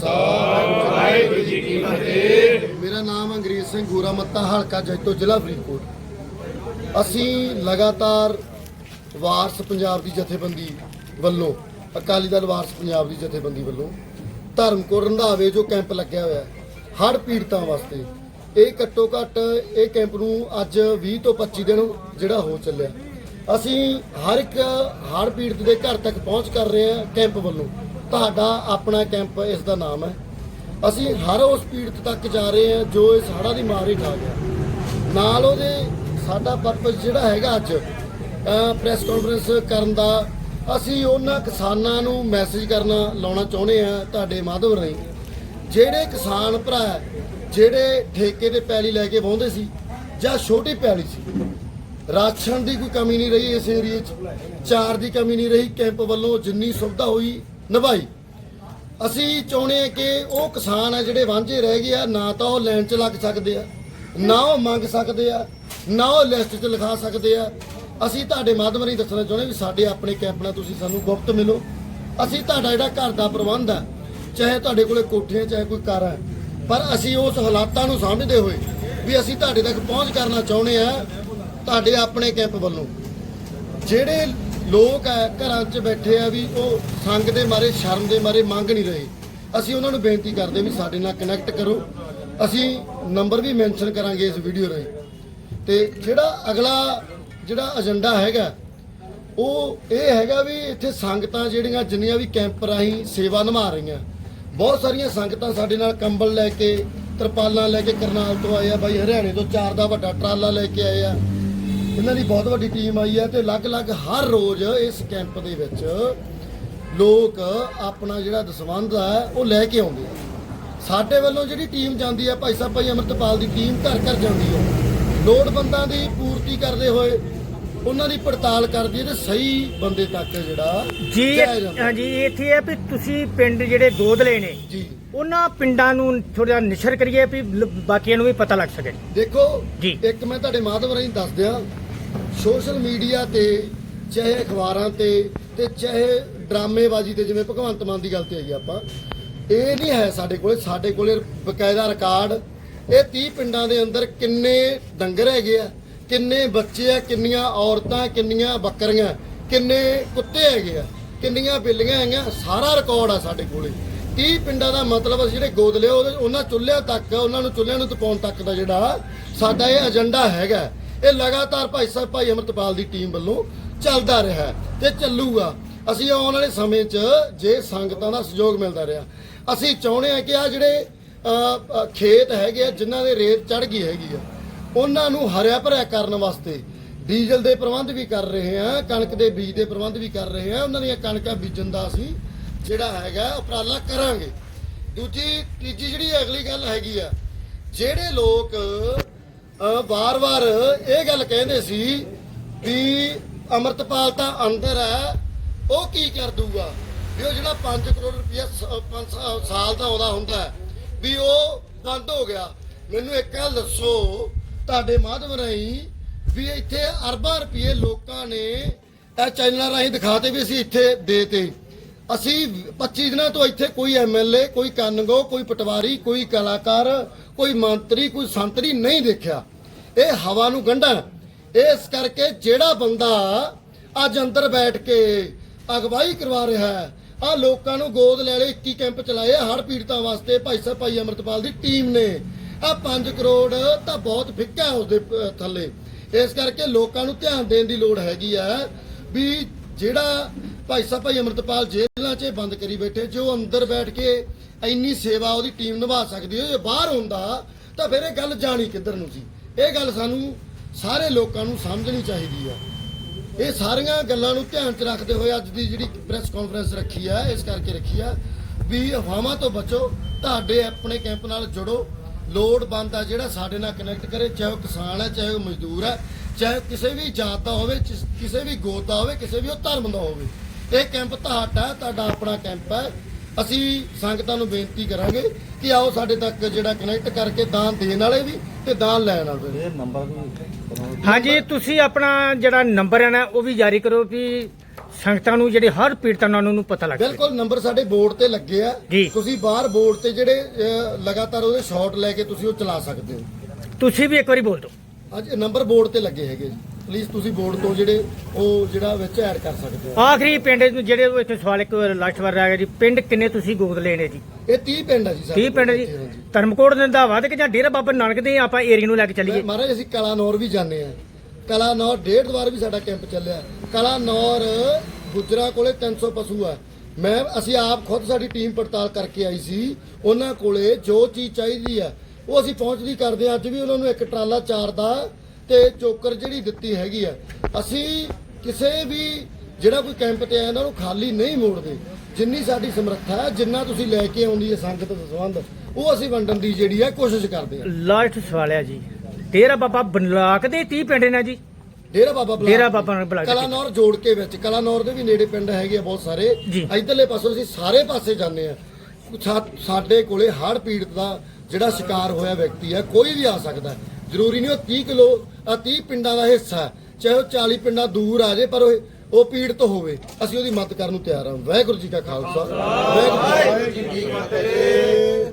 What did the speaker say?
ਖਾਲਸਾ ਵਾਹਿਗੁਰੂ ਜੀ ਕੀ ਫਤਿਹ ਮੇਰਾ ਨਾਮ ਅੰਗਰੇਜ਼ ਸਿੰਘ ਗੋਰਾ ਮੱਤਾ, ਹਲਕਾ ਜੈਤੋ, ਜ਼ਿਲ੍ਹਾ ਫਰੀਦਕੋਟ। ਅਸੀਂ ਲਗਾਤਾਰ ਵਾਰਸ ਪੰਜਾਬ ਦੀ ਜਥੇਬੰਦੀ ਵੱਲੋਂ, ਅਕਾਲੀ ਦਲ ਵਾਰਸ ਪੰਜਾਬ ਦੀ ਜਥੇਬੰਦੀ ਵੱਲੋਂ ਧਰਮਕੋਟ ਰੰਧਾਵੇ ਜੋ ਕੈਂਪ ਲੱਗਿਆ ਹੋਇਆ ਹੜ ਪੀੜਤਾਂ ਵਾਸਤੇ, ਇਹ ਘੱਟੋ ਘੱਟ ਇਹ ਕੈਂਪ ਨੂੰ ਅੱਜ 20 ਤੋਂ 25 ਦਿਨ ਜਿਹੜਾ ਹੋ ਚੱਲਿਆ। ਅਸੀਂ ਹਰ ਇੱਕ ਹੜ ਪੀੜਤ ਦੇ ਘਰ ਤੱਕ ਪਹੁੰਚ ਕਰ ਰਹੇ ਹਾਂ ਕੈਂਪ ਵੱਲੋਂ। ਤੁਹਾਡਾ ਆਪਣਾ ਕੈਂਪ ਇਸ ਦਾ ਨਾਮ ਹੈ। ਅਸੀਂ ਹਰ ਉਸ ਪੀੜਤ ਤੱਕ ਜਾ ਰਹੇ ਹਾਂ ਜੋ ਇਸ ਹੜ੍ਹਾਂ ਦੀ ਮਾਰ ਹੇਠ ਆ ਗਿਆ। ਨਾਲ ਉਹਦੇ ਸਾਡਾ ਪਰਪਸ ਜਿਹੜਾ ਹੈਗਾ ਅੱਜ ਪ੍ਰੈਸ ਕਾਨਫਰੰਸ ਕਰਨ ਦਾ, ਅਸੀਂ ਉਹਨਾਂ ਕਿਸਾਨਾਂ ਨੂੰ ਮੈਸੇਜ ਕਰਨਾ, ਲਾਉਣਾ ਚਾਹੁੰਦੇ ਆ ਤੁਹਾਡੇ ਮਾਧਵ ਰਾਹੀਂ। ਜਿਹੜੇ ਕਿਸਾਨ ਭਰਾ, ਜਿਹੜੇ ਠੇਕੇ ਤੇ ਪੈਲੀ ਲੈ ਕੇ ਵਾਹੁੰਦੇ ਸੀ ਜਾਂ ਛੋਟੀ ਪੈਲੀ ਸੀ, ਰਾਸ਼ਨ ਦੀ ਕੋਈ ਕਮੀ ਨਹੀਂ ਰਹੀ ਇਸ ਏਰੀਏ 'ਚ, ਚਾਰ ਦੀ ਕਮੀ ਨਹੀਂ ਰਹੀ, ਕੈਂਪ ਵੱਲੋਂ ਜਿੰਨੀ ਸੁਵਿਧਾ ਹੋਈ ਨਿਭਾਈ। ਅਸੀਂ ਚਾਹੁੰਦੇ ਹਾਂ ਕਿ ਉਹ ਕਿਸਾਨ ਆ ਜਿਹੜੇ ਵਾਂਝੇ ਰਹਿ ਗਏ ਆ, ਨਾ ਤਾਂ ਉਹ ਲੈਣ 'ਚ ਲੱਗ ਸਕਦੇ ਆ, ਨਾ ਉਹ ਮੰਗ ਸਕਦੇ ਆ, ਨਾ ਉਹ ਲਿਸਟ 'ਚ ਲਿਖਾ ਸਕਦੇ ਆ। ਅਸੀਂ ਤੁਹਾਡੇ ਮਾਧਿਅਮ ਰਾਹੀਂ ਦੱਸਣਾ ਚਾਹੁੰਦੇ ਵੀ ਸਾਡੇ ਆਪਣੇ ਕੈਂਪ ਨਾਲ ਤੁਸੀਂ ਸਾਨੂੰ ਗੁਪਤ ਮਿਲੋ। ਅਸੀਂ ਤੁਹਾਡਾ ਜਿਹੜਾ ਘਰ ਦਾ ਪ੍ਰਬੰਧ ਆ, ਚਾਹੇ ਤੁਹਾਡੇ ਕੋਲੇ ਕੋਠੀਆਂ, ਚਾਹੇ ਕੋਈ ਘਰ ਹੈ ਪਰ ਅਸੀਂ ਉਸ ਹਾਲਾਤਾਂ ਨੂੰ ਸਮਝਦੇ ਹੋਏ ਵੀ ਅਸੀਂ ਤੁਹਾਡੇ ਤੱਕ ਪਹੁੰਚ ਕਰਨਾ ਚਾਹੁੰਦੇ ਆ ਤੁਹਾਡੇ ਆਪਣੇ ਕੈਂਪ ਵੱਲੋਂ। ਜਿਹੜੇ ਲੋਕ ਹੈ ਘਰਾਂ 'ਚ ਬੈਠੇ ਆ ਵੀ ਉਹ ਸੰਗ ਦੇ ਮਾਰੇ, ਸ਼ਰਮ ਦੇ ਮਾਰੇ ਮੰਗ ਨਹੀਂ ਰਹੇ। ਅਸੀਂ ਉਹਨਾਂ ਨੂੰ ਬੇਨਤੀ ਕਰਦੇ ਵੀ ਸਾਡੇ ਨਾਲ ਕਨੈਕਟ ਕਰੋ। ਅਸੀਂ ਨੰਬਰ ਵੀ ਮੈਂਸ਼ਨ ਕਰਾਂਗੇ ਇਸ ਵੀਡੀਓ ਰਾਹੀਂ। ਤੇ ਜਿਹੜਾ ਅਗਲਾ ਜਿਹੜਾ ਏਜੰਡਾ ਹੈਗਾ, ਉਹ ਇਹ ਹੈਗਾ ਵੀ ਇੱਥੇ ਸੰਗਤਾਂ ਜਿਹੜੀਆਂ ਜਿੰਨੀਆਂ ਵੀ ਕੈਂਪ ਰਾਹੀਂ ਸੇਵਾ ਨਿਭਾ ਰਹੀਆਂ। ਬਹੁਤ ਸਾਰੀਆਂ ਸੰਗਤਾਂ ਸਾਡੇ ਨਾਲ ਕੰਬਲ ਲੈ ਕੇ, ਤਰਪਾਲਾਂ ਲੈ ਕੇ ਕਰਨਾਲ ਤੋਂ ਆਏ ਆ, ਬਾਈ ਹਰਿਆਣੇ ਤੋਂ ਚਾਰ ਦਾ ਵੱਡਾ ਟਰਾਲਾ ਲੈ ਕੇ ਆਏ ਆ। ਇਹਨਾਂ ਦੀ ਬਹੁਤ ਵੱਡੀ ਟੀਮ ਆਈ ਹੈ ਤੇ ਅਲੱਗ-ਅਲੱਗ ਹਰ ਰੋਜ਼ ਇਸ ਕੈਂਪ ਦੇ ਵਿੱਚ ਲੋਕ ਆਪਣਾ ਜਿਹੜਾ ਦਸਵੰਧ ਹੈ ਉਹ ਲੈ ਕੇ ਆਉਂਦੇ ਆ ਸਾਡੇ ਵੱਲੋਂ ਜਿਹੜੀ ਟੀਮ ਜਾਂਦੀ ਹੈ ਭਾਈ ਸਾਹਿਬ ਭਾਈ ਅਮਰਤਪਾਲ ਦੀ ਟੀਮ ਘਰ ਘਰ ਜਾਂਦੀ ਹੈ ਲੋੜਵੰਦਾਂ ਦੀ ਪੂਰਤੀ ਕਰਦੇ ਹੋਏ ਉਹਨਾਂ ਦੀ ਪੜਤਾਲ ਕਰਦੀ ਹੈ ਤੇ ਸਹੀ ਬੰਦੇ ਤੱਕ ਜਿਹੜਾ ਜੀ। ਹਾਂਜੀ ਇੱਥੇ ਹੈ ਵੀ ਤੁਸੀਂ ਪਿੰਡ ਜਿਹੜੇ ਗੋਦਲੇ ਨੇ ਜੀ ਉਹਨਾਂ ਪਿੰਡਾਂ ਨੂੰ ਥੋੜਾ ਨਿਸ਼ਰ ਕਰੀਏ ਵੀ ਬਾਕੀਆਂ ਨੂੰ ਵੀ ਪਤਾ ਲੱਗ ਸਕੇ ਦੇਖੋ ਜੀ। ਇੱਕ ਮੈਂ ਤੁਹਾਡੇ ਮਾਧਵ ਰਾਹੀਂ ਦੱਸ ਦਿਆਂ ਸੋਸ਼ਲ ਮੀਡੀਆ ਤੇ, ਚਾਹੇ ਅਖਬਾਰਾਂ ਤੇ ਤੇ ਚਾਹੇ ਡਰਾਮੇਬਾਜ਼ੀ ਤੇ, ਜਿਵੇਂ ਭਗਵੰਤ ਮਾਨ ਦੀ ਗੱਲ ਤੇ ਆਈ ਆਪਾਂ, ਇਹ ਨਹੀਂ ਹੈ ਸਾਡੇ ਕੋਲੇ। ਸਾਡੇ ਕੋਲੇ ਬਕਾਇਦਾ ਰਿਕਾਰਡ, ਇਹ 30 ਪਿੰਡਾਂ ਦੇ ਅੰਦਰ ਕਿੰਨੇ ਡੰਗਰ ਹੈਗੇ ਆ, ਕਿੰਨੇ ਬੱਚੇ ਆ, ਕਿੰਨੀਆਂ ਔਰਤਾਂ, ਕਿੰਨੀਆਂ ਬੱਕਰੀਆਂ, ਕਿੰਨੇ ਕੁੱਤੇ ਹੈਗੇ ਆ, ਕਿੰਨੀਆਂ ਬਿੱਲੀਆਂ ਹੈਗੀਆਂ, ਸਾਰਾ ਰਿਕਾਰਡ ਆ ਸਾਡੇ ਕੋਲੇ। 30 ਪਿੰਡਾਂ ਦਾ ਮਤਲਬ ਅਸੀਂ ਜਿਹੜੇ ਗੋਦਲੇ ਉਹਦੇ- ਉਹਨਾਂ ਚੁੱਲ੍ਹਿਆਂ ਤੱਕ, ਉਹਨਾਂ ਨੂੰ ਚੁੱਲ੍ਹਿਆਂ ਨੂੰ ਤਪਾਉਣ ਤੱਕ ਦਾ ਜਿਹੜਾ ਸਾਡਾ ਇਹ ਏਜੰਡਾ ਹੈਗਾ। ਇਹ ਲਗਾਤਾਰ ਭਾਈ ਸਾਹਿਬ, ਭਾਈ ਅਮਰਤਪਾਲ ਦੀ ਟੀਮ ਵੱਲੋਂ ਚੱਲਦਾ ਰਿਹਾ ਹੈ ਤੇ ਚੱਲੂਗਾ। ਅਸੀਂ ਆਉਣ ਵਾਲੇ ਸਮੇਂ 'ਚ ਜੇ ਸੰਗਤਾਂ ਦਾ ਸਹਿਯੋਗ ਮਿਲਦਾ ਰਿਹਾ, ਅਸੀਂ ਚਾਹੁੰਦੇ ਹਾਂ ਕਿ ਆ ਜਿਹੜੇ ਖੇਤ ਹੈਗੇ ਆ, ਜਿਨ੍ਹਾਂ ਦੇ ਰੇਤ ਚੜ ਗਈ ਹੈਗੀ ਆ, ਉਹਨਾਂ ਨੂੰ ਹਰਿਆ ਭਰਿਆ ਕਰਨ ਵਾਸਤੇ ਡੀਜ਼ਲ ਦੇ ਪ੍ਰਬੰਧ ਵੀ ਕਰ ਰਹੇ ਆ ਕਣਕ ਦੇ ਬੀਜ ਦੇ ਪ੍ਰਬੰਧ ਵੀ ਕਰ ਰਹੇ ਆ ਉਹਨਾਂ ਦੀਆਂ ਕਣਕਾਂ ਬੀਜਣ ਦਾ ਅਸੀਂ ਜਿਹੜਾ ਹੈਗਾ ਉਪਰਾਲਾ ਕਰਾਂਗੇ। ਦੂਜੀ, ਤੀਜੀ ਜਿਹੜੀ ਅਗਲੀ ਗੱਲ ਹੈਗੀ ਆ, ਜਿਹੜੇ ਲੋਕ ਵਾਰ-ਵਾਰ ਇਹ ਗੱਲ ਕਹਿੰਦੇ ਸੀ ਵੀ ਅਮਰਤਪਾਲ ਤਾਂ ਅੰਦਰ ਹੈ, ਉਹ ਕੀ ਕਰ ਦੂਗਾ? ਵੀ ਉਹ ਜਿਹੜਾ 5 ਕਰੋੜ ਰੁਪਇਆ 5 ਸਾਲ ਦਾ ਆਉਂਦਾ ਹੁੰਦਾ ਵੀ ਉਹ ਬੰਦ ਹੋ ਗਿਆ। ਮੈਨੂੰ ਇੱਕ ਗੱਲ ਦੱਸੋ, ਤੁਹਾਡੇ ਮਾਧਵ ਰਾਹੀਂ ਵੀ ਇੱਥੇ ਅਰਬਾਂ ਰੁਪਏ ਲੋਕਾਂ ਨੇ ਇਹ ਚੈਨਲਾਂ ਰਾਹੀਂ ਦਿਖਾਤੇ ਵੀ ਅਸੀਂ ਇੱਥੇ ਦੇਤੇ ਅਸੀਂ 25 ਦਿਨਾਂ ਤੋਂ ਇੱਥੇ ਕੋਈ ਐਮਐਲਏ, ਕੋਈ ਕਾਨੂੰਗੋ, ਕੋਈ ਪਟਵਾਰੀ, ਕੋਈ ਕਲਾਕਾਰ, ਕੋਈ ਮੰਤਰੀ, ਕੋਈ ਸੰਤਰੀ ਨਹੀਂ ਦੇਖਿਆ। ਇਹ ਹਵਾ ਨੂੰ ਗੰਢਾ ਇਸ ਕਰਕੇ ਜਿਹੜਾ ਬੰਦਾ ਅੱਜ ਅੰਦਰ ਬੈਠ ਕੇ ਅਗਵਾਈ ਕਰਵਾ ਰਿਹਾ ਹੈ ਆ ਲੋਕਾਂ ਨੂੰ ਗੋਦ ਲੈ ਲੈ 21 ਕੈਂਪ ਚਲਾਏ ਹੜ ਪੀੜਤਾਂ ਵਾਸਤੇ ਭਾਈ ਸਾਹਿਬ, ਭਾਈ ਅਮਰਤਪਾਲ ਦੀ ਟੀਮ ਨੇ। ਆ 5 ਕਰੋੜ ਤਾਂ ਬਹੁਤ ਫਿੱਕਾ ਹੈ ਉਸਦੇ ਥੱਲੇ। ਇਸ ਕਰਕੇ ਲੋਕਾਂ ਨੂੰ ਧਿਆਨ ਦੇਣ ਦੀ ਲੋੜ ਹੈਗੀ ਆ ਵੀ ਜਿਹੜਾ ਭਾਈ ਸਾਹਿਬ, ਭਾਈ ਅਮਰਤਪਾਲ ਜੇਲ੍ਹਾਂ 'ਚ ਬੰਦ ਕਰੀ ਬੈਠੇ, ਜੋ ਅੰਦਰ ਬੈਠ ਕੇ ਇੰਨੀ ਸੇਵਾ ਉਹਦੀ ਟੀਮ ਨਿਭਾ ਸਕਦੀ ਹੈ ਬਾਹਰ ਹੁੰਦਾ, ਤਾਂ ਫਿਰ ਇਹ ਗੱਲ ਜਾਣੀ ਕਿੱਧਰ ਨੂੰ ਸੀ? ਇਹ ਗੱਲ ਸਾਨੂੰ ਸਾਰੇ ਲੋਕਾਂ ਨੂੰ ਸਮਝਣੀ ਚਾਹੀਦੀ ਆ। ਇਹ ਸਾਰੀਆਂ ਗੱਲਾਂ ਨੂੰ ਧਿਆਨ 'ਚ ਰੱਖਦੇ ਹੋਏ ਅੱਜ ਦੀ ਜਿਹੜੀ ਪ੍ਰੈਸ ਕਾਨਫਰੰਸ ਰੱਖੀ ਆ, ਇਸ ਕਰਕੇ ਰੱਖੀ ਆ, ਵੀ ਅਫਵਾਹਾਂ ਤੋਂ ਬਚੋ, ਤੁਹਾਡੇ ਆਪਣੇ ਕੈਂਪ ਨਾਲ ਜੁੜੋ। ਲੋੜਵੰਦ ਆ ਜਿਹੜਾ ਸਾਡੇ ਨਾਲ ਕਨੈਕਟ ਕਰੇ, ਚਾਹੇ ਉਹ ਕਿਸਾਨ ਹੈ ਚਾਹੇ ਉਹ ਮਜ਼ਦੂਰ ਹੈ ਚਾਹੇ ਕਿਸੇ ਵੀ ਜਾਤ ਦਾ ਹੋਵੇ ਕਿਸੇ ਵੀ ਗੋਤ ਦਾ ਹੋਵੇ, ਕਿਸੇ ਵੀ ਉਹ ਧਰਮ ਦਾ ਹੋਵੇ। ਇਹ ਕੈਂਪ ਤੁਹਾਡਾ ਹੈ, ਤੁਹਾਡਾ ਆਪਣਾ ਕੈਂਪ ਹੈ। ਅਸੀਂ ਸੰਗਤਾਂ ਨੂੰ ਬੇਨਤੀ ਕਰਾਂਗੇ ਕਿ ਆਓ ਸਾਡੇ ਤੱਕ ਜਿਹੜਾ ਕਨੈਕਟ ਕਰਕੇ ਦਾਨ ਦੇਣ ਵਾਲੇ ਵੀ ਤੇ ਦਾਨ ਲੈਣ ਵਾਲੇ ਵੀ। ਇਹ ਨੰਬਰ ਵੀ ਹਾਂਜੀ ਤੁਸੀਂ ਆਪਣਾ ਜਿਹੜਾ ਨੰਬਰ ਹੈ ਨਾ ਉਹ ਵੀ ਜਾਰੀ ਕਰੋ ਵੀ ਸੰਗਤਾਂ ਨੂੰ ਜਿਹੜੇ ਹਰ ਪੀੜਤਾਂ ਨੂੰ ਉਹਨਾਂ ਨੂੰ ਪਤਾ ਲੱਗ ਸਕੇ ਬਿਲਕੁਲ ਨੰਬਰ ਸਾਡੇ ਬੋਰਡ ਤੇ ਲੱਗੇ ਆ। ਜੀ। ਤੁਸੀਂ ਬਾਹਰ ਬੋਰਡ ਤੇ ਜਿਹੜੇ ਲਗਾਤਾਰ ਉਹਦੇ ਸ਼ਾਟ ਲੈ ਕੇ ਤੁਸੀਂ ਉਹ ਚਲਾ ਸਕਦੇ ਹੋ। ਤੁਸੀਂ ਵੀ ਇੱਕ ਵਾਰੀ ਬੋਲ ਦਿਓ। ਅੱਜ ਨੰਬਰ ਬੋਰਡ ਤੇ ਲੱਗੇ ਹੈਗੇ ਜੀ। ਪਲੀਜ਼ ਤੁਸੀਂ ਬੋਰਡ ਤੋਂ ਜਿਹੜੇ ਉਹ ਜਿਹੜਾ ਵਿੱਚ ਐਡ ਕਰ ਸਕਦੇ ਹੋ। ਆਖਰੀ ਪਿੰਡ ਨੂੰ ਜਿਹੜੇ ਉਹ ਇੱਥੇ ਸਵਾਲ ਇੱਕ ਲਾਸਟ ਵਾਰ ਰਹਿ ਗਿਆ ਜੀ। ਪਿੰਡ ਕਿੰਨੇ ਤੁਸੀਂ ਗੋਦ ਲੈਣੇ ਜੀ? ਇਹ 30 ਪਿੰਡ ਆ ਜੀ ਸਾਡੇ 30 ਪਿੰਡ ਜੀ। ਧਰਮਕੋਟ ਦਾਵਾ ਤੇ ਕਿ ਜਾਂ ਡੇਰਾ ਬਾਬਾ ਨਾਨਕ ਦੇ ਆਪਾਂ ਏਰੀਆ ਨੂੰ ਲੈ ਕੇ ਚੱਲੀਏ। ਮਹਾਰਾਜ ਅਸੀਂ ਕਲਾਨੌਰ ਵੀ ਜਾਂਦੇ ਆ ਕਲਾਨੌਰ ਡੇਢ ਦਵਾਰ ਵੀ ਸਾਡਾ ਕੈਂਪ ਚੱਲਿਆ। ਕਲਾਨੌਰ ਗੁਜਰਾ ਕੋਲੇ 300 ਪਸ਼ੂ ਆ। ਮੈਂ ਅਸੀਂ ਆਪ ਖੁਦ ਸਾਡੀ ਟੀਮ ਪੜਤਾਲ ਕਰਕੇ ਆਈ ਸੀ। ਉਹਨਾਂ ਕੋਲੇ ਜੋ ਚੀਜ਼ ਚਾਹੀਦੀ ਆ ਉਹ ਅਸੀਂ ਪਹੁੰਚਦੀ ਕਰਦੇ ਆ ਅੱਜ ਵੀ ਉਹਨਾਂ ਨੂੰ ਇੱਕ ਟਰਾਲਾ ਚਾਰ ਦਾ ਤੇ ਚੋਕਰ ਜਿਹੜੀ ਦਿੱਤੀ ਹੈਗੀ ਆ ਅਸੀਂ ਕਿਸੇ ਵੀ ਜਿਹੜਾ ਕੋਈ ਕੈਂਪ ਤੇ ਆਇਆ ਨੂੰ ਖਾਲੀ ਨਹੀਂ ਮੋੜਦੇ। ਜਿੰਨੀ ਸਾਡੀ ਸਮਰੱਥਾ ਹੈ ਜਿੰਨਾ ਤੁਸੀਂ ਲੈ ਕੇ ਆਉਂਦੀ ਹੈ ਸੰਗਤ ਦਾ ਸੰਬੰਧ ਉਹ ਅਸੀਂ ਵੰਡਣ ਦੀ ਜਿਹੜੀ ਹੈ ਕੋਸ਼ਿਸ਼ ਕਰਦੇ ਆ ਲਾਸਟ ਸਵਾਲ ਹੈ ਜੀ। ਡੇਰਾ ਬਾਬਾ ਬਨਲਾਕ ਦੇ 30 ਪਿੰਡ ਨੇ ਜੀ। ਡੇਰਾ ਬਾਬਾ ਬਲਾਕ ਡੇਰਾ ਬਾਬਾ ਬਲਾਕ ਕਲਾਨੌਰ ਜੋੜ ਕੇ ਵਿੱਚ ਕਲਾਨੌਰ ਦੇ ਵੀ ਨੇੜੇ ਪਿੰਡ ਹੈਗੇ ਆ ਬਹੁਤ ਸਾਰੇ। ਇਧਰਲੇ ਪਾਸੋਂ ਅਸੀਂ ਸਾਰੇ ਪਾਸੇ ਜਾਂਦੇ ਆ ਸਾਡੇ ਕੋਲੇ ਹੜ੍ਹ ਪੀੜਤ ਦਾ ਜਿਹੜਾ ਸ਼ਿਕਾਰ ਹੋਇਆ ਵਿਅਕਤੀ ਹੈ ਕੋਈ ਵੀ ਆ ਸਕਦਾ ਹੈ। ਜ਼ਰੂਰੀ ਨਹੀਂ ਉਹ 30 ਕਿਲੋ ਆ 30 ਪਿੰਡਾਂ ਦਾ ਹਿੱਸਾ ਹੈ। ਚਾਹੇ ਉਹ 40 ਪਿੰਡਾਂ ਦੂਰ ਆ ਜੇ ਪਰ ਉਹ ਉਹ ਪੀੜਤ ਹੋਵੇ। ਅਸੀਂ ਉਹਦੀ ਮਦਦ ਕਰਨ ਨੂੰ ਤਿਆਰ ਹਾਂ। ਵਾਹਿਗੁਰੂ ਜੀ ਕਾ ਖਾਲਸਾ। ਵਾਹਿਗੁਰੂ ਜੀ ਕੀ ਫਤਿਹ।